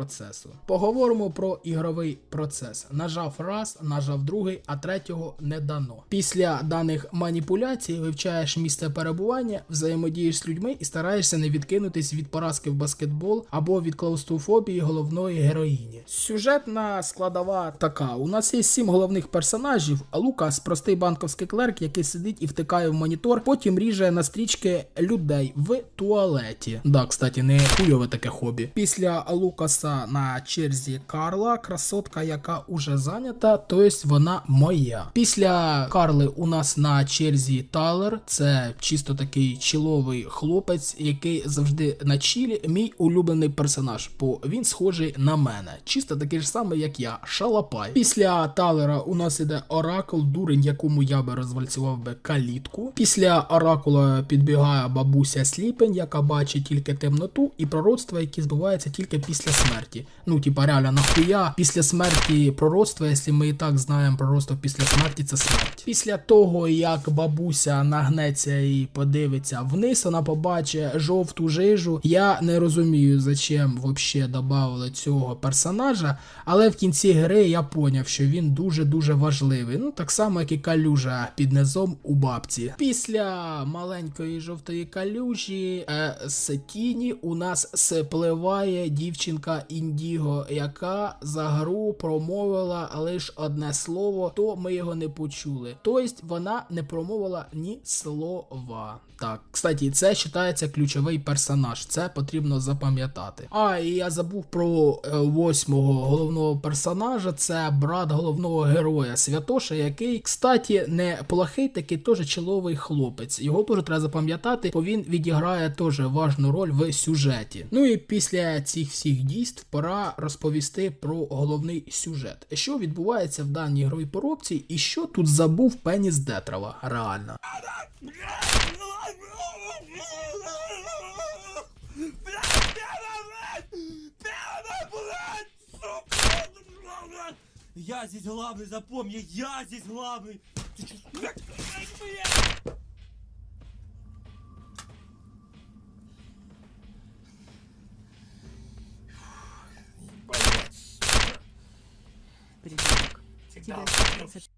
процесу. Поговоримо про ігровий процес. Нажав раз, нажав другий, а третього не дано. Після даних маніпуляцій вивчаєш місце перебування, взаємодієш з людьми і стараєшся не відкинутись від поразки в баскетбол або від клаустрофобії головної героїні. Сюжетна складова така: у нас є сім головних персонажів. Лукас простий банковський клерк, який сидить і втикає в монітор, потім ріже на стрічки людей в туалеті. Да, кстати, не хуйове таке хобі. Після Лукаса на черзі Карла, красотка, яка уже зайнята, тобто вона моя. Після Карли у нас на черзі Талер, це чисто такий чіловий хлопець, який завжди на чілі. Мій улюблений персонаж, бо він схожий на мене. Чисто такий ж самий, як я, шалапай. Після Талера у нас іде Оракул, дурень, якому я би розвальцював би калітку. Після Оракула підбігає бабуся Сліпень, яка бачить тільки темноту, і пророцтва, які збуваються тільки після смерті. Ну, типа, реально, нахуя після смерті пророцтва, якщо ми і так знаємо пророцтво після смерті, це смерть. Після того, як бабуся нагнеться і подивиться вниз, вона побачить жовту жижу. Я не розумію, зачем вообще додали цього персонажа, але в кінці гри я поняв, що він дуже-дуже важливий. Ну, так само, як і калюжа під низом у бабці. Після маленької жовтої калюжі е, з тіні у нас спливає дівчинка Індіго, яка за гру промовила лише одне слово, то ми його не почули. Тобто вона не промовила ні слова. Так, кстати, це вважається ключовий персонаж. Це потрібно запам'ятати. А, і я забув про е, восьмого головного персонажа. Це брат головного героя Святоша, який, кстати, не плохий, такий теж чоловий хлопець. Його теж треба запам'ятати, бо він відіграє теж важну роль в сюжеті. Ну і після цих всіх дійств пора розповісти про головний сюжет. Що відбувається в даній ігровій поробці, і що тут забув Пеніс Детрова. Реально. Я здесь главный, запомни, я здесь главный. Ты чё, блядь, блядь? Придурок. Тебя сейчас